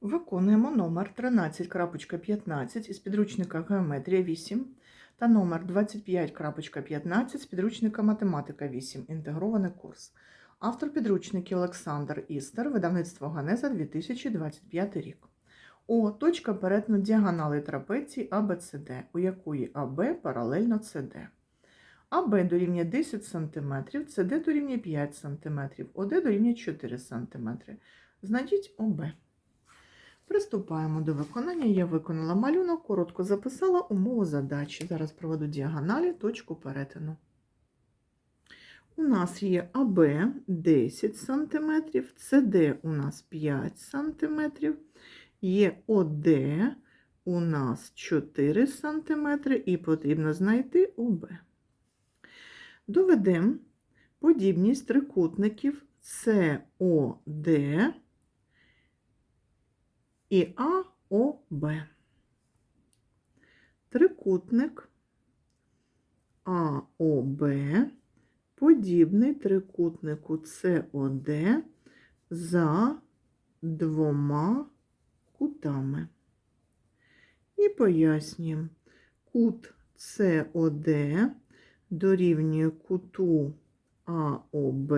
Виконуємо номер 13.15 із підручника Геометрія 8 та номер 25.15 з підручника Математика 8. Інтегрований курс. Автор підручників Олександр Істер, видавництво Ганеза 2025 рік. О. Точка перетину діагонали трапеції АБЦД, у якої АБ паралельно СД. АБ дорівнює 10 см, СД дорівнює 5 см, ОД дорівнює 4 см. Знайдіть ОБ. Приступаємо до виконання. Я виконала малюнок, коротко записала умову задачі. Зараз проведу діагоналі, точку перетину. У нас є АБ 10 см, СД у нас 5 см, є ОД у нас 4 см і потрібно знайти ОБ. Доведемо подібність трикутників СОД і АОБ. Трикутник АОБ подібний трикутнику СОД за двома кутами. І пояснюємо, кут СОД дорівнює куту АОБ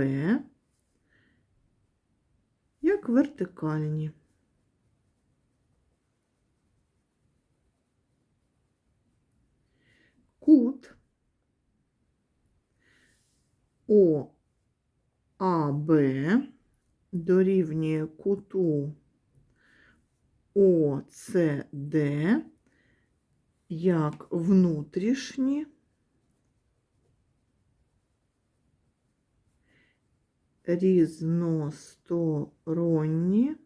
як вертикальні. Кут ОАБ дорівнює куту ОЦД як внутрішні. Різносторонні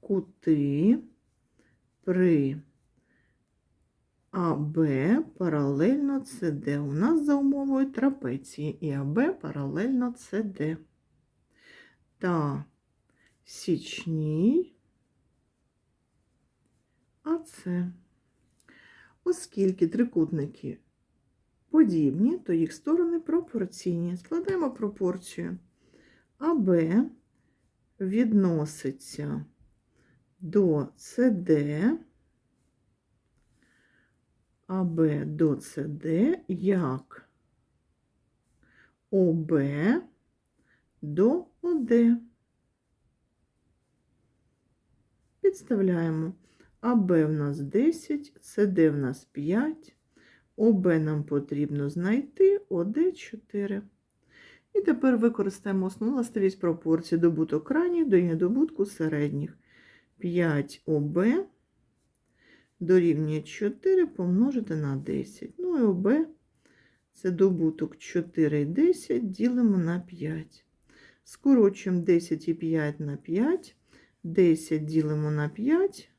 кути при АБ паралельно СД. У нас за умовою трапеції і АБ паралельно СД. Та січній АЦ. Оскільки трикутники подібні, то їх сторони пропорційні. Складаємо пропорцію. АБ відноситься до СД, АБ до СД як ОБ до ОД. Підставляємо АБ в нас 10, СД в нас 5. ОБ нам потрібно знайти, ОД 4. І тепер використаємо основну властивість пропорції добуток крайніх до добутку середніх. 5 ОБ дорівнює 4 помножити на 10. Ну і ОБ це добуток 4 і 10 ділимо на 5. Скорочуємо 10 і 5 на 5. 10 ділимо на 5.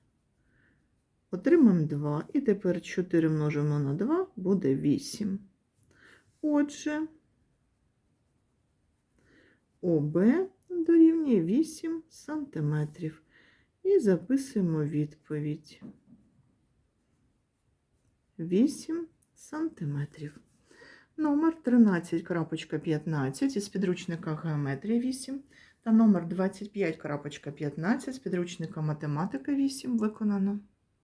Отримаємо 2. І тепер 4 множимо на 2 буде 8. Отже, ОБ дорівнює 8 см. І записуємо відповідь. 8 сантиметрів. Номер 13.15 із підручника геометрії 8 та номер 25.15 з підручника Математика 8 виконано.